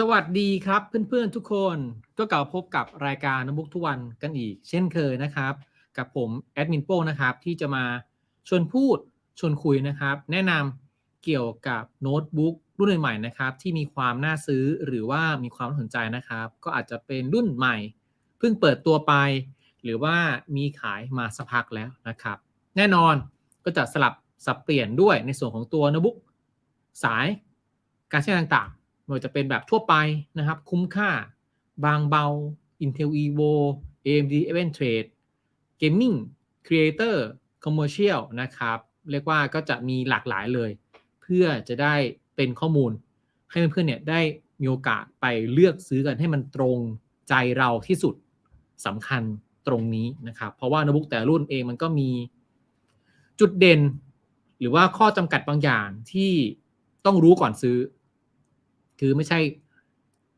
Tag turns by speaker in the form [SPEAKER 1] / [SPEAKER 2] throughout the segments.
[SPEAKER 1] สวัสดีครับเพื่อนๆทุกคนก็กลับพบกับรายการน้ำบุ๊กทุกวันกันอีก เช่นเคยนะครับ กับผมแอดมินโป้นะครับ ที่จะมาชวนพูดชวนคุยนะครับ แนะนำเกี่ยวกับโน้ตบุ๊กรุ่นใหม่ๆนะครับ ที่มีความน่าซื้อหรือว่ามีความน่าสนใจนะครับ ก็อาจจะเป็นรุ่นใหม่ เพิ่งเปิดตัวไป หรือว่ามีขายมาสักพักแล้วนะครับ แน่นอนก็จะสลับสับเปลี่ยนด้วยในส่วนของตัวโน้ตบุ๊กสายการใช้งานต่าง ไม่ว่าจะเป็นแบบทั่วไปนะครับ คุ้มค่า บางเบา Intel Evo AMD Event Trade Gaming Creator Commercial นะครับ เรียกว่าก็จะมีหลากหลายเลย เพื่อจะได้เป็นข้อมูล ให้เพื่อนๆเนี่ยได้มีโอกาสไปเลือกซื้อกันให้มันตรงใจเราที่สุดสำคัญตรงนี้นะครับ เพราะว่าโน้ตบุ๊กแต่รุ่นเองมันก็มีจุดเด่น หรือว่าข้อจำกัดบางอย่างที่ต้องรู้ก่อนซื้อ คือไม่ใช่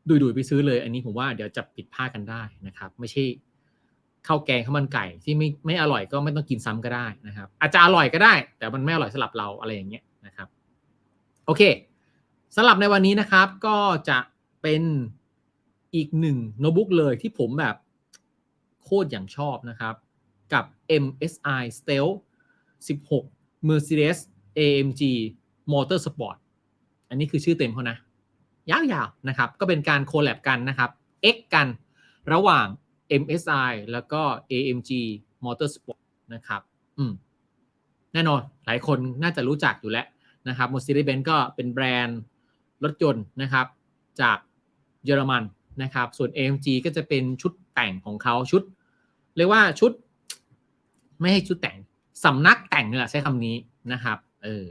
[SPEAKER 1] ดุยๆไปซื้อเลย อันนี้ผมว่าเดี๋ยวจะผิดพลาดกันได้นะครับ ไม่ใช่ข้าวแกงข้าวมันไก่ที่ไม่ไม่อร่อยก็ไม่ต้องกินซ้ำก็ได้นะครับ อาจจะอร่อยก็ได้ แต่มันไม่อร่อยสำหรับเราอะไรอย่างเงี้ยนะครับ โอเคสำหรับในวันนี้นะครับ ก็จะเป็นอีกหนึ่งโน้ตบุ๊กเลยที่ผมแบบโคตรอย่างชอบนะครับ กับ MSI Stealth 16 Mercedes AMG Motorsport อันนี้คือชื่อเต็มเขานะ ยาวๆนะครับก็เป็นการโคแลบกันนะครับ X กันระหว่าง MSI แล้วก็ AMG Motorsport นะครับอืมแน่นอนหลายคนน่าจะรู้จักอยู่แล้วนะครับ Mercedes-Benz ก็เป็นแบรนด์รถยนต์นะครับ จากเยอรมันนะครับ ส่วน AMG ก็จะเป็นชุดแต่งของเขาชุด เรียกว่าชุด ไม่ให้ชุดแต่งสำนักแต่งนี่แหละใช้คำนี้นะครับ เออ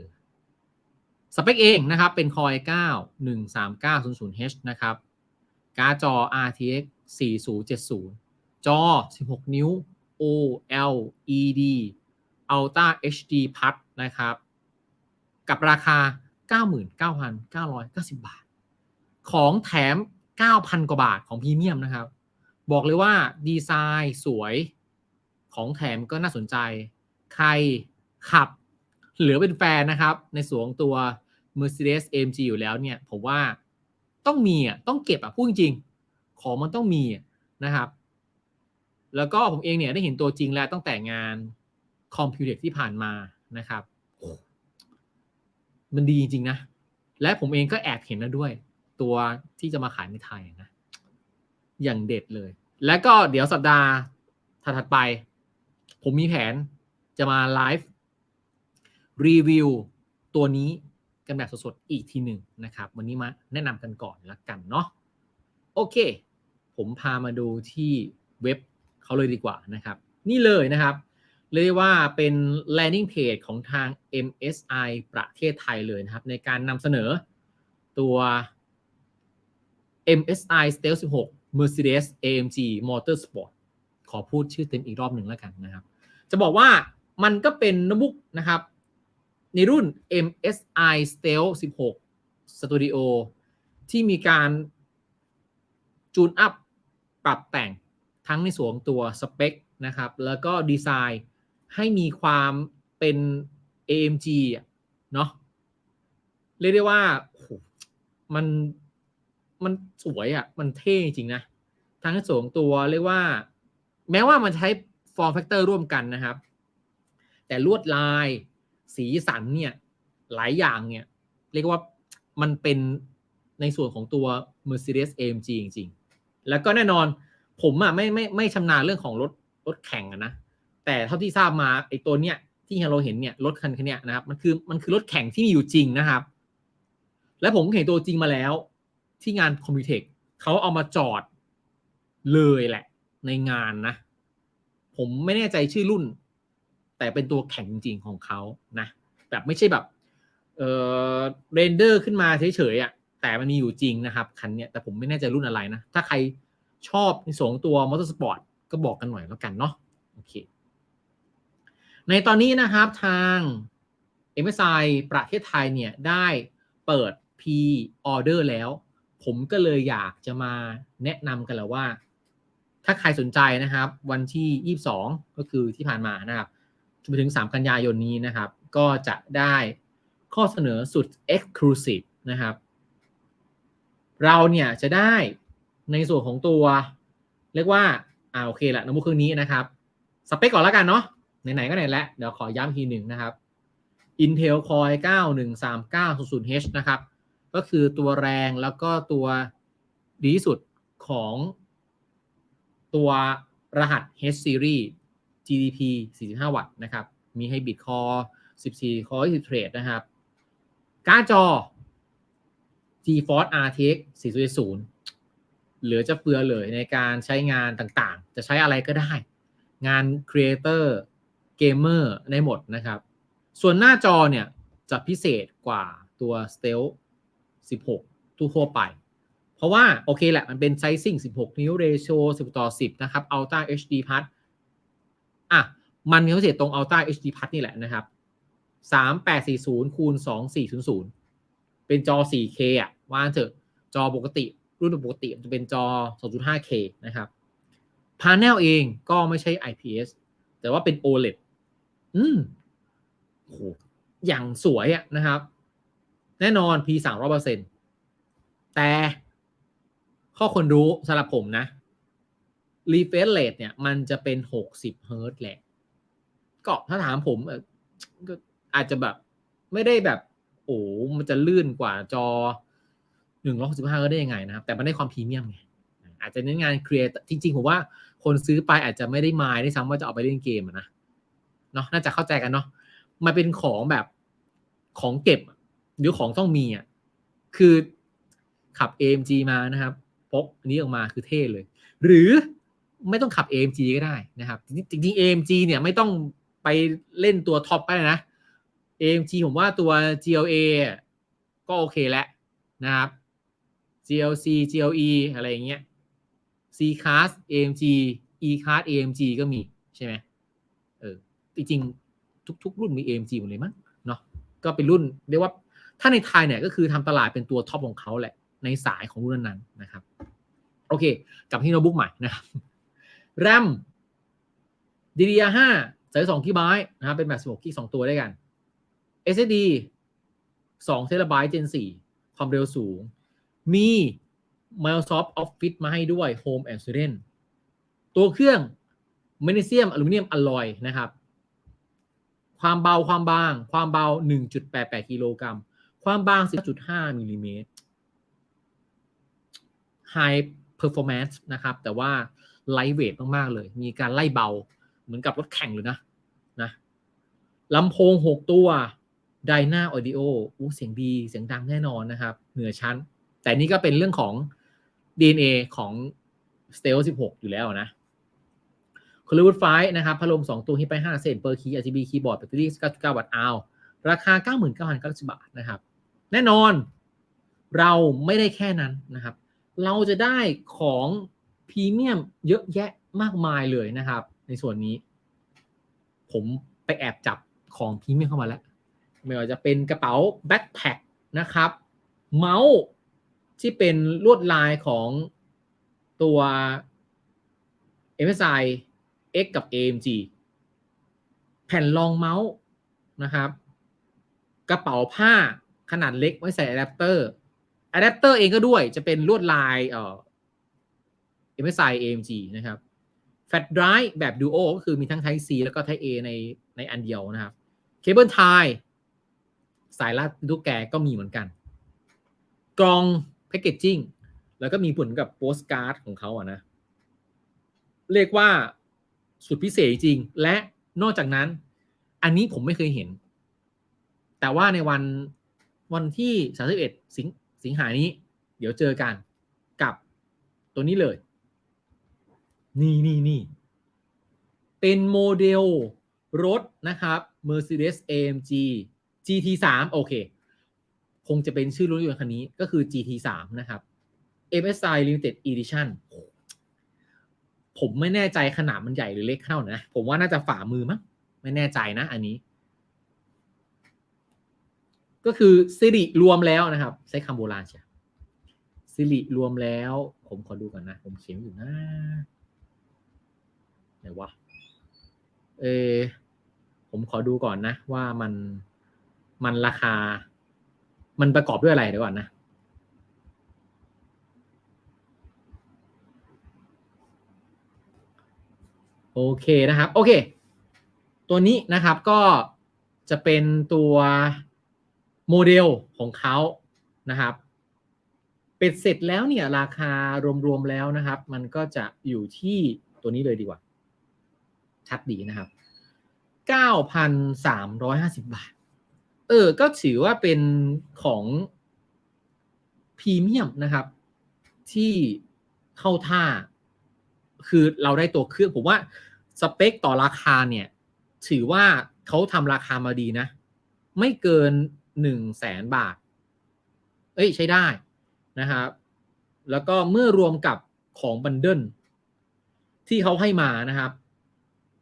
[SPEAKER 1] สเปคเองนะครับ เป็น Core i9 13900H นะครับ การ์ดจอ RTX 4070 จอ 16 นิ้ว OLED Ultra HD Plus นะครับ กับราคา 99,990 บาท ของแถม 9,000 กว่าบาทของพรีเมียมนะครับ บอกเลยว่าดีไซน์สวยของแถมก็น่าสนใจ ใครขับ หรือเป็นแฟนนะครับ ในส่วนของตัว Mercedes AMG อยู่แล้วเนี่ย ผมว่าต้องมีอะต้องเก็บอะพูดจริง ของมันต้องมีนะครับ แล้วก็ผมเองเนี่ยได้เห็นตัวจริงแล้วตั้งแต่งานคอมพิวเตอร์ที่ผ่านมานะครับ มันดีจริงๆนะ และผมเองก็แอบเห็นแล้วด้วย ตัวที่จะมาขายในไทยนะ อย่างเด็ดเลย แล้วก็เดี๋ยวสัปดาห์ถัดไป ผมมีแผนจะมาไลฟ์ รีวิวตัวนี้กันแบบสดๆ อีกทีหนึ่งนะครับ วันนี้มาแนะนำกันก่อนละกันเนาะโอเค ผมพามาดูที่เว็บเขาเลยดีกว่านะครับ นี่เลยนะครับ เรียกว่าเป็น landing page ของทาง MSI ประเทศไทยเลยนะครับ ในการนำเสนอตัว MSI Stealth 16 Mercedes AMG Motorsport ขอพูดชื่อเต็มอีกรอบหนึ่งแล้วกันนะครับ จะบอกว่ามันก็เป็นโน้ตบุ๊กนะครับ ในรุ่น MSI Stealth 16 Studio ที่มีการจูนอัพปรับแต่งทั้งในส่วนตัวสเปคนะครับ แล้วก็ดีไซน์ให้มีความเป็น AMG เนาะเรียกได้ว่ามันมันสวยอะ่ะ มันเท่จริงนะ ทั้งในส่วนของตัวเรียกว่า แม้ว่ามันใช้ form factor ร่วมกันนะครับ แต่ลวดลาย สีสันเนี่ย หลายอย่างเนี่ย เรียกว่ามันเป็นในส่วนของตัว Mercedes AMG จริงๆ แล้วก็แน่นอนผมอะไม่ไม่ไม่ชำนาญเรื่องของรถรถแข่งอะนะ แต่เท่าที่ทราบมาไอ้ตัวเนี้ยที่เราเห็นเนี่ยรถคันเนี้ยนะครับมันคือมันคือรถแข่งที่มีอยู่จริงนะครับ และผมเห็นตัวจริงมาแล้ว ที่งานคอมพิวเทคเขาเอามาจอดเลยแหละ ในงานนะ ผมไม่แน่ใจชื่อรุ่น แต่เป็นตัวแข่งจริงของเขานะ แบบไม่ใช่แบบเออเรนเดอร์ขึ้นมาเฉยๆอะแต่มันมีอยู่จริงนะครับ คันเนี้ยแต่ผมไม่แน่ใจรุ่นอะไรนะ ถ้าใครชอบในสองตัวมอเตอร์สปอร์ตก็บอกกันหน่อยแล้วกันเนาะโอเคในตอนนี้นะครับทาง MSI ประเทศไทยเนี่ยได้เปิด P order แล้ว ผมก็เลยอยากจะมาแนะนำกันแล้วว่า ถ้าใครสนใจนะครับ วันที่ 22 ก็คือที่ผ่านมานะครับ ไปถึง 3 กันยายนนี้นะครับ ก็จะได้ข้อเสนอสุด Exclusive นะครับ เราเนี่ยจะได้ในส่วนของตัว เรียกว่า อ่าโอเคละโน้ตบุ๊กเครื่องนี้นะครับ สเปคก่อนแล้วกันเนาะไหนๆก็ไหนแล้วเดี๋ยวขอย้ำทีหนึ่งนะครับ Intel Core 91390H นะครับ ก็คือตัวแรงแล้วก็ตัวดีที่สุดของตัวรหัส H series GDP 45 วัตต์นะครับ มีให้บิตคอร์14 Core 20 Thread นะครับ การ์ดจอ GeForce RTX 400เหลือจะเฟือเลยในการใช้งานต่างๆ จะใช้อะไรก็ได้ งาน Creator Gamer ได้หมดนะครับ ส่วนหน้าจอเนี่ย จะพิเศษกว่าตัว s t e l 16 ทั่วไป เพราะว่า โอเคแหละ มันเป็นไซซิ่ง 16 นิ้วเรโช10 ต่อ 10 นะครับ Ultra HD Plus อะมันมีพิเศษตรง Ultra HD Plus นี่แหละนะครับ 3840คูณ2400 เป็นจอ 4K อะว่าเถอะจอปกติ รุ่นปกติจะเป็นจอ 2.5K นะครับพา n e l เองก็ไม่ใช่ IPS แต่ว่าเป็น OLED อืมโหอย่างสวยอะนะครับ แน่นอน P 3 0 0แต่ข้อคนรู้สำหรับผมนะ refresh rate เนี่ย มันจะเป็น60เฮิร์ตแหละ ก็ถ้าถามผมออก็อาจจะแบบไม่ได้แบบ โอ้มันจะลื่นกว่าจอ165ก็ได้ยังไงนะครับ แต่มันได้ความพรีเมียมไงอาจจะเน้นงานครีเอทจริง ๆ ผมว่าคนซื้อไปอาจจะไม่ได้มายได้ซ้ำว่าจะเอาไปเล่นเกมนะเนาะน่าจะเข้าใจกันเนาะมันเป็นของแบบของเก็บ หรือของต้องมีอะคือขับ AMG มานะครับพกอันนี้ออกมาคือเท่เลย หรือ ไม่ต้องขับ AMG ก็ได้นะครับ จริงๆ AMG เนี่ยไม่ต้องไปเล่นตัวท็อปก็ได้นะ AMG ผมว่าตัว GLA ก็โอเคแล้วนะครับ GLC GLE อะไรอย่างเงี้ย C class AMG E class AMG ก็มีใช่ไหมเออจริงๆ ทุก ๆ รุ่นมี AMG หมดเลยมั้งเนาะก็เป็นรุ่นเรียกว่าถ้าในไทยเนี่ยก็คือทำตลาดเป็นตัวท็อปของเขาแหละในสายของรุ่นนั้นนะครับ โอเค กลับที่โน้ตบุ๊กใหม่นะครับ RAM DDR5 ใส่2กิกะไบต์นะครับเป็นแบบ16กิก2ตัวด้วยกัน SSD 2เทราไบต์ Gen 4ความเร็วสูง มี Microsoft Office มาให้ด้วย Home and Student ตัวเครื่อง Magnesium Aluminum Alloy นะครับ ความเบาความบาง ความเบา 1.88กิโลกรัม ความบาง 10.5มิลลิเมตร High Performance นะครับ แต่ว่า Lightweight มากๆเลย มีการไล่เบา เหมือนกับรถแข่งเลยนะนะลำโพง6ตัว Dyna Audio อู้เสียงดีเสียงดังแน่นอนนะครับ เหนือชั้น แต่นี่ก็เป็นเรื่องของ DNA ของ s t e l 16 อยู่แล้วนะ c o l l i w o o d ไฟนะครับพัดลม2ตัวฮิปไป5เซนเปอร์คีย์ RGB คีย์บอร์ดแบตเตอรี่99 วัตต์อาวราคา 99,990 บาทนะครับ แน่นอนเราไม่ได้แค่นั้นนะครับ เราจะได้ของ พรีเมียมเยอะแยะมากมายเลยนะครับ ในส่วนนี้ ผมไปแอบจับของพรีเมียมเข้ามาแล้วไม่ว่าจะเป็นกระเป๋าแบ็คแพคนะครับ เมาส์ที่เป็นลวดลายของตัว MSI X กับ AMG แผ่นรองเมาส์นะครับ กระเป๋าผ้าขนาดเล็กไว้ใส่อะแดปเตอร์อะแดปเตอร์เองก็ด้วยจะเป็นลวดลายเอ่อ MSI AMG นะครับแฟลชไดรฟ์แบบ Duo ก็คือมีทั้ง Type C แล้วก็ Type A ในในอันเดียวนะครับเคเบิลไทสายลาดลูกแกก็มีเหมือนกัน กล่องแพคเกจจิ้งแล้วก็มีผลกับโปสการ์ดของเขาอะนะ เรียกว่าสุดพิเศษจริง และนอกจากนั้น อันนี้ผมไม่เคยเห็น แต่ว่าในวันวันที่ 31 สิงสิงหานี้ เดี๋ยวเจอกันกับตัวนี้เลย นี่นี่นี่เป็นโมเดลรถนะครับ Mercedes AMG GT3 โอเค คงจะเป็นชื่อรถยนต์คันนี้ก็คือ GT3 นะครับ MSI Limited Edition ผมไม่แน่ใจขนาดมันใหญ่หรือเล็กเท่านะ ผมว่าน่าจะฝ่ามือมั้งไม่แน่ใจนะอันนี้ ก็คือสิริรวมแล้วนะครับ ใช้คำโบราณใช่สิริรวมแล้ว ผมขอดูก่อนนะ ผมเขียนอยู่นะ เออผมขอดูก่อนนะ ว่ามันมันราคา มันประกอบด้วยอะไรเดี๋ยวก่อนนะโอเคนะครับ โอเค ตัวนี้นะครับก็จะเป็นตัวโมเดลของเขานะครับ เป็ดเสร็จแล้วเนี่ยราคารวมๆแล้วนะครับ มันก็จะอยู่ที่ตัวนี้เลยดีกว่า ชัดดีนะครับ 9,350 บาท เออ ก็ถือว่าเป็นของพรีเมียมนะครับ ที่เข้าท่า คือเราได้ตัวเครื่อง ผมว่าสเปคต่อราคาเนี่ย ถือว่าเขาทำราคามาดีนะ ไม่เกินหนึ่งแสนบาท เอ้ย ใช้ได้นะครับ แล้วก็เมื่อรวมกับของบันเดิลที่เขาให้มานะครับ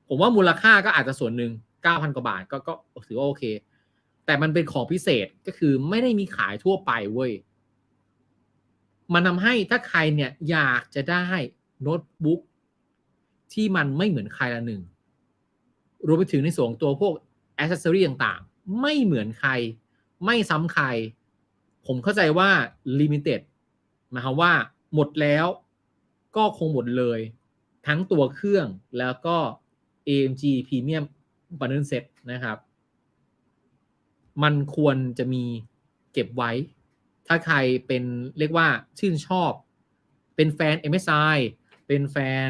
[SPEAKER 1] ผมว่ามูลค่าก็อาจจะส่วนหนึ่ง9,000กว่าบาทก็ก็ถือว่าโอเค แต่มันเป็นของพิเศษก็คือไม่ได้มีขายทั่วไปเว้ย มันทำให้ถ้าใครเนี่ยอยากจะได้โน้ตบุ๊กที่มันไม่เหมือนใครละหนึ่ง รวมไปถึงในส่วนตัวพวกอ c เซสซอรี่ต่างๆ ไม่เหมือนใคร ไม่ซ้ำใคร ผมเข้าใจว่า limited หมายความว่าหมดแล้วก็คงหมดเลย ทั้งตัวเครื่องแล้วก็ AMG Premium Bundle Set นะครับ มันควรจะมีเก็บไว้ ถ้าใครเป็นเรียกว่าชื่นชอบ เป็นแฟน MSI เป็นแฟน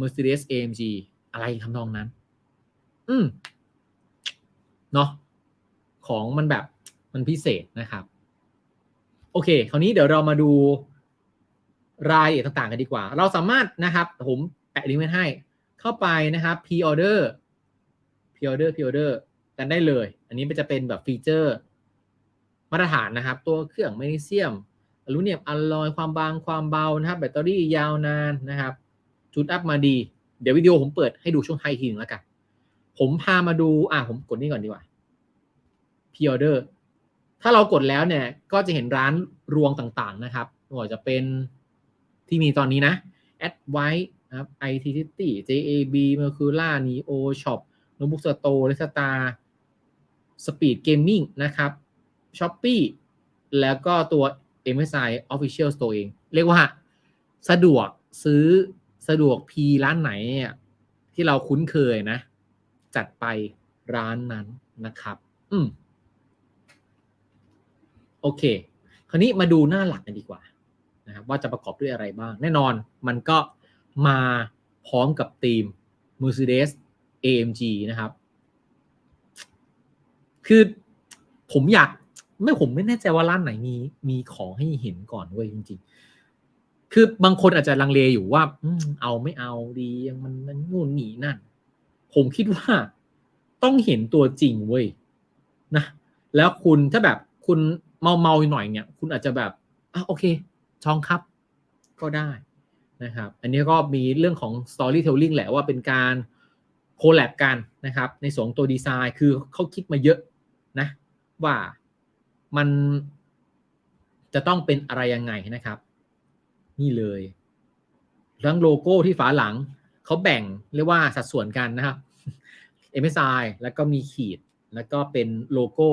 [SPEAKER 1] Mercedes AMG อะไรทำนองนั้น อืมเนาะของมันแบบมันพิเศษนะครับ โอเค คราวนี้เดี๋ยวเรามาดูรายละเอียดต่างๆกันดีกว่า เราสามารถนะครับ ผมแปะลิงก์ไว้ให้ เข้าไปนะครับ pre order pre order pre order กันได้เลย อันนี้มันจะเป็นแบบฟีเจอร์ มาตรฐานนะครับ ตัวเครื่องแมกนีเซียมอลูมิเนียมอลลอยความบางความเบานะครับ แบตเตอรี่ยาวนานนะครับ จุดอัพมาดี เดี๋ยววิดีโอผมเปิดให้ดูช่วงท้ายทีนึงแล้วกัน ผมพามาดู อะผมกดนี่ก่อนดีกว่า pre order ถ้าเรากดแล้วเนี่ย ก็จะเห็นร้านรวงต่างๆนะครับไม่ว่าจะเป็นที่มีตอนนี้นะ a d w i t e นะครับ IT City JAB Mercura Neo Shop Notebook Store r e s t a r Speed Gaming นะครับ Shopee แล้วก็ตัว MSI Official Store เอง เรียกว่าสะดวกซื้อสะดวก P ร้านไหนที่เราคุ้นเคยนะ จัดไปร้านนั้นนะครับ อืมโอเค คราวนี้มาดูหน้าหลักกันดีกว่านะครับว่าจะประกอบด้วยอะไรบ้าง แน่นอนมันก็ มาพร้อมกับทีม Mercedes AMG นะครับ คือผมอยากไม่ผมไม่แน่ใจว่าร้านไหนมีมีของให้เห็นก่อนเว้ยจริง ๆ คือบางคนอาจจะลังเลอยู่ว่าอเอาไม่เอาดีมันมันนู่นนี่นั่น ผมคิดว่าต้องเห็นตัวจริงเว้ยนะ แล้วคุณถ้าแบบคุณเมาเมาหน่อยเนี่ย คุณอาจจะแบบอะโอเค ช่องครับ ก็ได้ นะครับ อันนี้ก็มีเรื่องของ storytelling แหละว่าเป็นการโคแลบกันนะครับ ในส่วนตัวดีไซน์คือเขาคิดมาเยอะนะว่ามันจะต้องเป็นอะไรยังไงนะครับ นี่เลยทั้งโลโก้ที่ฝาหลังเขาแบ่งเรียกว่าสัดส่วนกันนะครับ MSI แล้วก็มีขีดแล้วก็เป็นโลโก้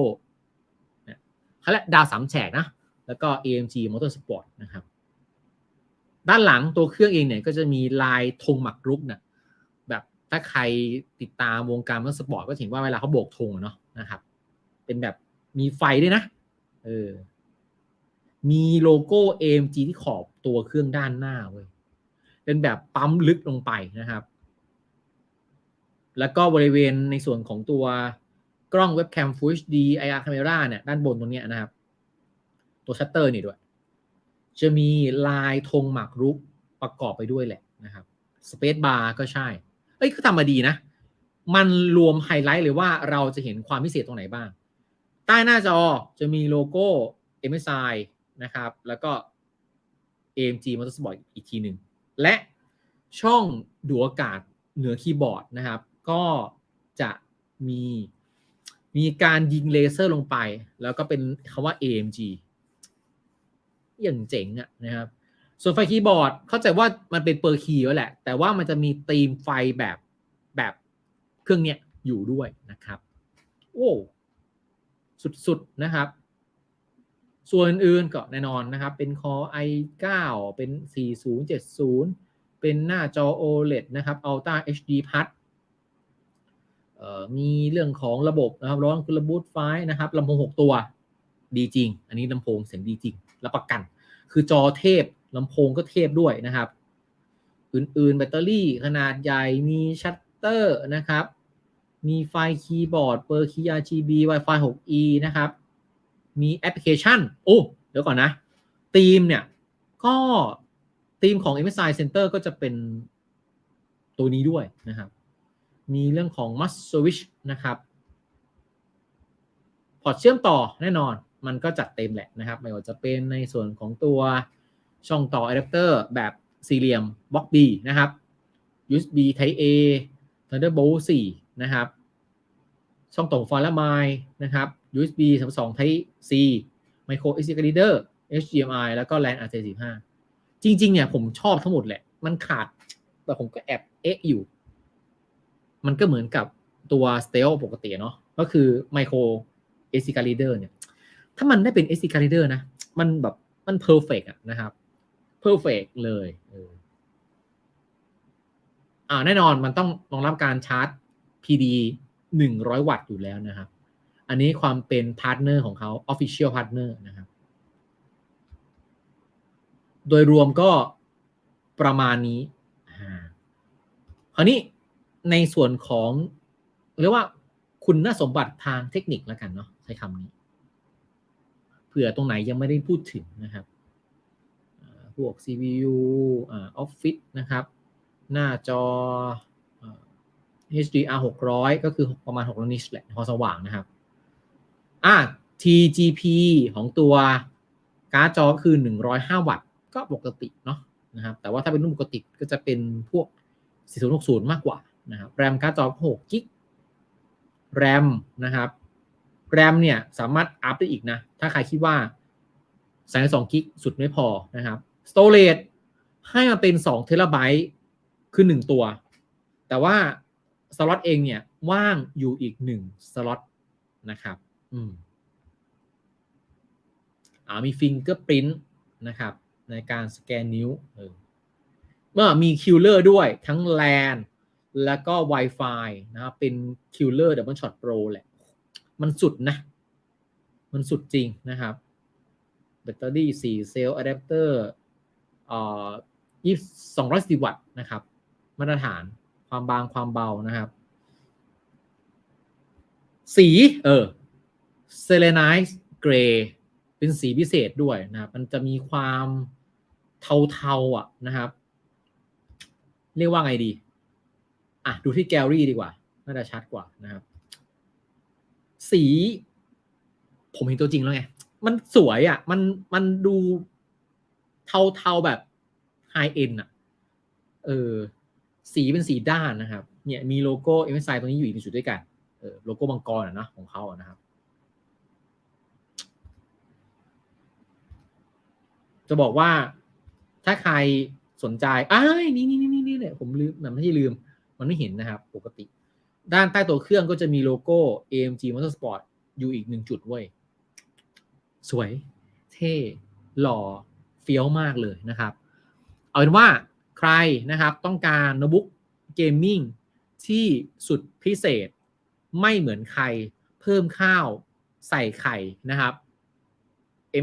[SPEAKER 1] เขาเรียกดาวสามแฉกนะ แล้วก็ AMG Motorsport นะครับ ด้านหลังตัวเครื่องเองเนี่ยก็จะมีลายธงหมักรุกนะแบบถ้าใครติดตามวงการมอเตอร์สปอร์ตก็เห็นว่าเวลาเขาโบกธงเนาะนะครับ เป็นแบบมีไฟด้วยนะเออมีโลโก้ AMG ที่ขอบตัวเครื่องด้านหน้าเว้ยเป็นแบบปั๊มลึกลงไปนะครับ แล้วก็บริเวณในส่วนของตัวกล้องเว็บแคม Full HD IR Camera เนี่ยด้านบนตรงนี้นะครับ ตัวชัตเตอร์นี่ด้วย จะมีลายธงหมากรุกประกอบไปด้วยแหละนะครับสเปซบาร์ก็ใช่ เอ้ยก็ทำมาดีนะ มันรวมไฮไลท์เลยว่าเราจะเห็นความพิเศษตรงไหนบ้าง ใต้หน้าจอจะมีโลโก้ MSI นะครับ แล้วก็ AMG Motorsport อีกทีหนึ่ง และช่องดูอากาศเหนือคีย์บอร์ดนะครับ ก็จะมีมีการยิงเลเซอร์ลงไป แล้วก็เป็นคำว่า AMG อย่างเจ๋งอะนะครับ ส่วนไฟคีย์บอร์ดเข้าใจว่ามันเป็นเปอร์คีย์แล้วแหละ แต่ว่ามันจะมีธีมไฟแบบแบบเครื่องเนี้ยอยู่ด้วยนะครับ โอ้สุดๆนะครับ ส่วนอื่นก็แน่นอนนะครับ เป็น Core i9 เป็น 4070 เป็นหน้าจอ OLED นะครับ Ultra HD Plus มีเรื่องของระบบนะครับร้องคุณระบูตไฟนะครับลำโพง 6 ตัวดีจริง อันนี้ลำโพงเสียงดีจริงรับประกัน คือจอเทพลำโพงก็เทพด้วยนะครับ อื่นๆ แบตเตอรี่ขนาดใหญ่มีชัตเตอร์นะครับ มีไฟล์คีย์บอร์ดเปอร์คีย์ RGB Wi-Fi 6E นะครับ มีแอปพลิเคชัน โอ้ เดี๋ยวก่อนนะธีมเนี่ย ก็ธีมของ MSI Center ก็จะเป็นตัวนี้ด้วยนะครับ มีเรื่องของ Must Switch นะครับ พอร์ตเชื่อมต่อแน่นอน มันก็จัดเต็มแหละนะครับ ไม่ว่าจะเป็นในส่วนของตัวช่องต่ออะแดปเตอร์แบบสี่เหลี่ยมบล็อก B นะครับ USB Type A Thunderbolt 4 นะครับ ช่องต่อไฟและไมล์นะครับ USB 32 Type C Micro SD Card Reader HDMI แล้วก็ LAN RJ45 จริง ๆ เนี่ยผมชอบทั้งหมดแหละ มันขาด แต่ผมก็แอบเอ๊ะอยู่ มันก็เหมือนกับตัว s t e l ปกติเนาะ ก็คือ Micro SD Card Reader เนี่ย ถ้ามันได้เป็น SD Card Reader นะ มันแบบมัน perfect อะนะครับ perfect เลยอ่าแน่นอนมันต้องรองรับการชาร์จ PD 100 วัตต์อยู่แล้วนะครับ อันนี้ความเป็นพาร์ทเนอร์ของเขา Official Partner นะครับ โดยรวมก็ประมาณนี้คราวนี้ในส่วนของ เรียกว่าคุณสมบัติทางเทคนิคแล้วกันเนาะใช้คำนี้ เผื่อตรงไหนยังไม่ได้พูดถึงนะครับพวก CPU อ่า Office นะครับ หน้าจอ HDR 600 ก็คือประมาณ6นิชแหละพอสว่างนะครับอะ TGP ของตัวการ์ดจอคือ 105 วัตต์ ก็ปกติเนาะนะครับ แต่ว่าถ้าเป็นรุ่นปกติก็จะเป็นพวก 4060 มากกว่านะครับ แรมการ์ดจอ6กิก แรมนะครับ แรมเนี่ยสามารถอัพได้อีกนะ ถ้าใครคิดว่า32กิกสุดไม่พอนะครับ Storage ให้มาเป็น2เทราไบต์คือ1ตัว แต่ว่าสล็อตเองเนี่ยว่างอยู่อีก1สล็อตนะครับ อืมอ่ามีฟิงเกอร์ปรินต์นะครับ ในการสแกนนิ้วเออเมื่อมีคิลเลอร์ด้วยทั้ง LAN แล้วก็ Wi-Fi นะครับเป็นคิลเลอร์ดับเบิลช็อตโปรแหละ มันสุดนะ มันสุดจริงนะครับแบตเตอรี่4เซลล์อะแดปเตอร์อ่อยี่สองร้อยสิบวัตต์นะครับ มาตรฐานความบางความเบานะครับ สีเออเซเลนไนซ์เกรย์เป็นสีพิเศษด้วยนะครับ มันจะมีความเทาๆอะนะครับ เรียกว่าไงดี อะ ดูที่แกลลี่ดีกว่า น่าจะชัดกว่านะครับ สี ผมเห็นตัวจริงแล้วไง มันสวยอะ มันมันดูเทาๆแบบไฮเอ็นอะ เออ สีเป็นสีด้านนะครับ เนี่ยมีโลโก้ MSI ตรงนี้อยู่อีกหนึ่งจุดด้วยกัน เออโลโก้มังกรอะนะของเขาอะนะครับ จะบอกว่าถ้าใครสนใจอ้ายนี่นี่นี่นี่เนี่ยผมลืมมันไม่ใช่ลืม มันไม่เห็นนะครับ ปกติ ด้านใต้ตัวเครื่องก็จะมีโลโก้ AMG Motorsport อยู่อีกหนึ่งจุดเว้ย สวย เท่ หล่อ เฟี้ยวมากเลยนะครับ เอาเป็นว่าใครนะครับต้องการโน้ตบุ๊กเกมมิ่งที่สุดพิเศษ ไม่เหมือนใคร เพิ่มข้าวใส่ไข่นะครับ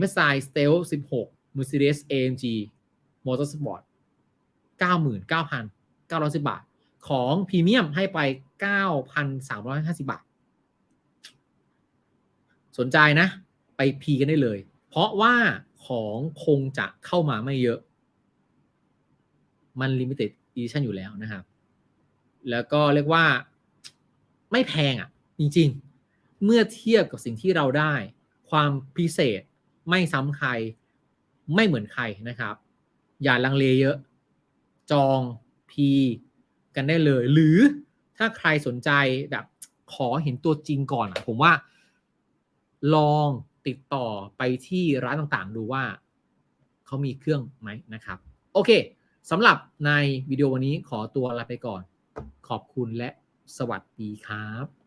[SPEAKER 1] MSI Stealth 16 Mercedes AMG Motorsport 99,910 บาท ของพรีเมียมให้ไป 9,350 บาท สนใจนะ ไปพีกันได้เลย เพราะว่าของคงจะเข้ามาไม่เยอะ มัน limited edition อยู่แล้วนะครับ แล้วก็เรียกว่าไม่แพงอะ จริงๆ เมื่อเทียบกับสิ่งที่เราได้ ความพิเศษไม่ซ้ำใคร ไม่เหมือนใครนะครับ อย่าลังเลเยอะ จองพี กันได้เลย หรือถ้าใครสนใจแบบขอเห็นตัวจริงก่อน ผมว่า ลองติดต่อไปที่ร้านต่างๆ ดูว่าเขามีเครื่องไหมนะครับ โอเคสำหรับในวิดีโอวันนี้ขอตัวลาไปก่อน ขอบคุณและสวัสดีครับ